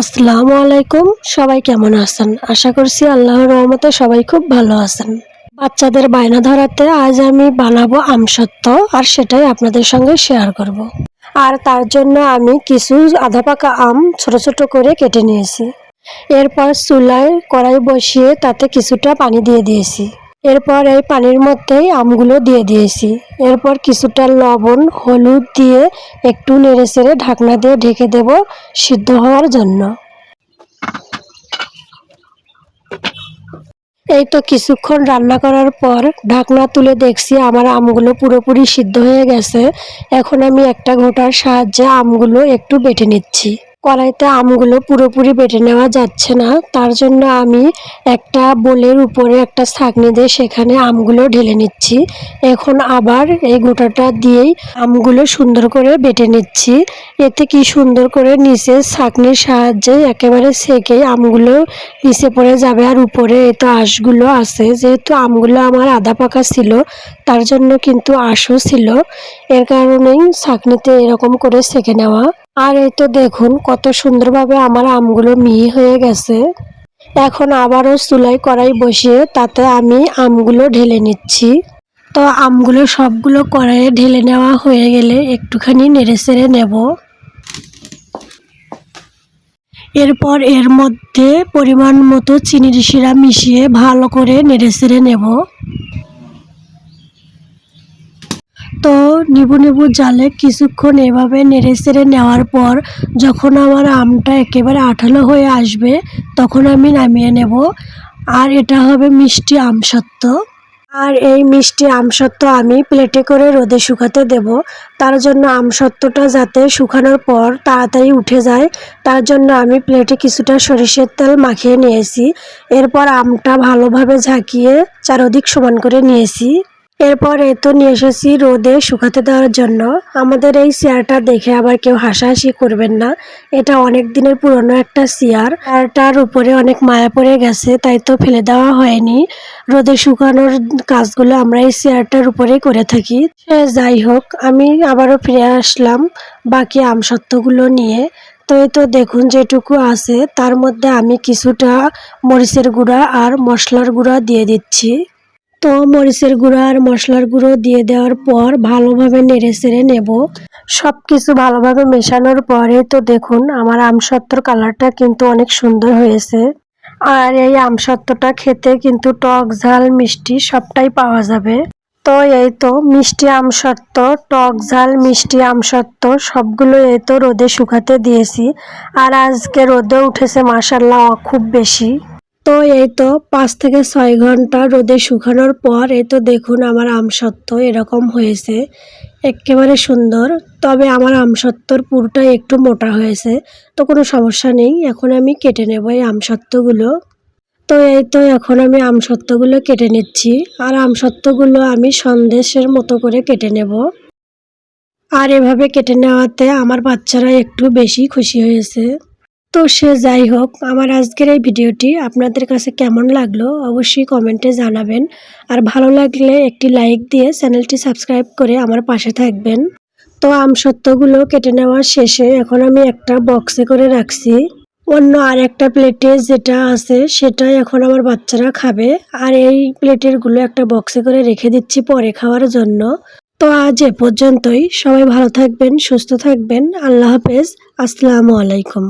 আসসালামু আলাইকুম। সবাই কেমন আছেন? আশা করছি আল্লাহর রহমতে সবাই খুব ভালো আছেন। বাচ্চাদের বায়না ধরাতে আজ আমি বানাবো আমসত্ত্ব আর সেটাই আপনাদের সঙ্গে শেয়ার করব। আর তার জন্য আমি কিছু আধা পাকা আম ছোট ছোট করে কেটে নিয়েছি। এরপর চুলায় কড়াই বসিয়ে তাতে কিছুটা পানি দিয়ে দিয়েছি। এরপর এই পানির মধ্যেই আমগুলো দিয়ে দিয়েছি। এরপর কিছুটা লবণ, হলুদ দিয়ে একটু নেড়ে চেড়ে ঢাকনা দিয়ে ঢেকে দেব সিদ্ধ হওয়ার জন্য। এই তো কিছুক্ষণ রান্না করার পর ঢাকনা তুলে দেখছি আমার আমগুলো পুরোপুরি সিদ্ধ হয়ে গেছে। এখন আমি একটা ঘোটার সাহায্যে আমগুলো একটু বেটে নিচ্ছি। কড়াইতে আমগুলো পুরোপুরি বেটে নেওয়া যাচ্ছে না। তার জন্য আমি একটা বোলের উপরে একটা ছাঁকনি দিয়ে সেখানে আমগুলো ঢেলে নিচ্ছি। এখন আবার এই গোটাটা দিয়েই আমগুলো সুন্দর করে বেটে নিচ্ছি। এতে কি সুন্দর করে নিচে ছাঁকনির সাহায্যে একেবারে সেকেই আমগুলো নিচে পড়ে যাবে আর উপরে তো আঁশগুলো আছে। যেহেতু আমগুলো আমার আধা পাকা ছিল, তার জন্য কিন্তু আঁশও ছিল। এর কারণেই ছাঁকনিতে এরকম করে সেকে নেওয়া। আর এই তো দেখুন, কত সুন্দরভাবে আমার আমগুলো মিহি হয়ে গেছে। এখন আবারও চুলাই কড়াই বসিয়ে তাতে আমি আমগুলো ঢেলে নিচ্ছি। তো আমগুলো সবগুলো কড়াইয়ে ঢেলে নেওয়া হয়ে গেলে একটুখানি নেড়ে চেড়ে নেব। এরপর এর মধ্যে পরিমাণ মতো চিনির শিরা মিশিয়ে ভালো করে নেড়ে চেড়ে নেব তো নিবু নিবু জালে কিছুক্ষণ এভাবে নেড়ে চেড়ে নেওয়ার পর যখন আমার আমটা একেবারে আঠালো হয়ে আসবে, তখন আমি নামিয়ে নেব। আর এটা হবে মিষ্টি আমসত্ত্ব আর এই মিষ্টি আমসত্ত্ব আমি প্লেটে করে রোদে শুকাতে দেব। তার জন্য আমসত্ত্বটা যাতে শুকানোর পর তাড়াতাড়ি উঠে যায়, তার জন্য আমি প্লেটে কিছুটা সরিষের তেল মাখিয়ে নিয়েছি। এরপর আমটা ভালোভাবে ঝাঁকিয়ে চারদিক সমান করে নিয়েছি। এরপর এ তো নিয়ে এসেছি রোদে শুকাতে দেওয়ার জন্য। আমাদের এই চেয়ারটা দেখে আবার কেউ হাসাহাসি করবেন না। এটা অনেক দিনের পুরনো একটা চেয়ার। চেয়ারটার উপরে অনেক মায়া পড়ে গেছে, তাই তো ফেলে দেওয়া হয়নি। রোদে শুকানোর কাজগুলো আমরা এই চেয়ারটার উপরেই করে থাকি। সে যাই হোক, আমি আবারও ফিরে আসলাম বাকি আমসত্ত্বগুলো নিয়ে। তো এই তো দেখুন যেটুকু আছে, তার মধ্যে আমি কিছুটা মরিচের গুঁড়া আর মশলার গুঁড়া দিয়ে দিচ্ছি। তো মরিচের গুঁড়ো আর মশলার গুঁড়ো দিয়ে দেওয়ার পর ভালোভাবে নেড়ে চেড়ে নেব। সব কিছু ভালোভাবে মেশানোর পরে তো দেখুন, আমার আমসত্ত্বর কালারটা কিন্তু অনেক সুন্দর হয়েছে। আর এই আমসত্ত্বটা খেতে কিন্তু টক ঝাল, মিষ্টি সবটাই পাওয়া যাবে। তো এই তো মিষ্টি আমসত্ত্ব, টক ঝাল, মিষ্টি আমসত্ত্ব, সবগুলো এই তো রোদে শুকাতে দিয়েছি। আর আজকে রোদে উঠেছে মাসাল্লাহ খুব বেশি। তো এই তো পাঁচ থেকে ছয় ঘণ্টা রোদে শুকানোর পর এই তো দেখুন আমার আমসত্ত্ব এরকম হয়েছে। একেবারে সুন্দর। তবে আমার আমসত্ত্বর পুরোটাই একটু মোটা হয়েছে। তো কোনো সমস্যা নেই, এখন আমি কেটে নেব এই আমসত্ত্বগুলো। তো এই তো এখন আমি আমসত্ত্বগুলো কেটে নিচ্ছি। আর আমসত্ত্বগুলো আমি সন্দেশের মতো করে কেটে নেব। আর এভাবে কেটে নেওয়াতে আমার বাচ্চারা একটু বেশি খুশি হয়েছে। তো সে যাই হোক, আমার আজকের এই ভিডিওটি আপনাদের কাছে কেমন লাগল অবশ্যই কমেন্টে জানাবেন। আর ভালো লাগলে একটি লাইক দিয়ে চ্যানেলটি সাবস্ক্রাইব করে আমার পাশে থাকবেন। তো আমসত্ত্বগুলো কেটে নেওয়ার শেষে এখন আমি একটা বক্সে করে রাখছি। অন্য আর একটা প্লেটে যেটা আছে, সেটাই এখন আমার বাচ্চারা খাবে। আর এই প্লেটেরগুলো একটা বক্সে করে রেখে দিচ্ছি পরে খাওয়ার জন্য। তো আজ এ পর্যন্তই। সবাই ভালো থাকবেন, সুস্থ থাকবেন। আল্লাহ হাফেজ। আসসালামু আলাইকুম।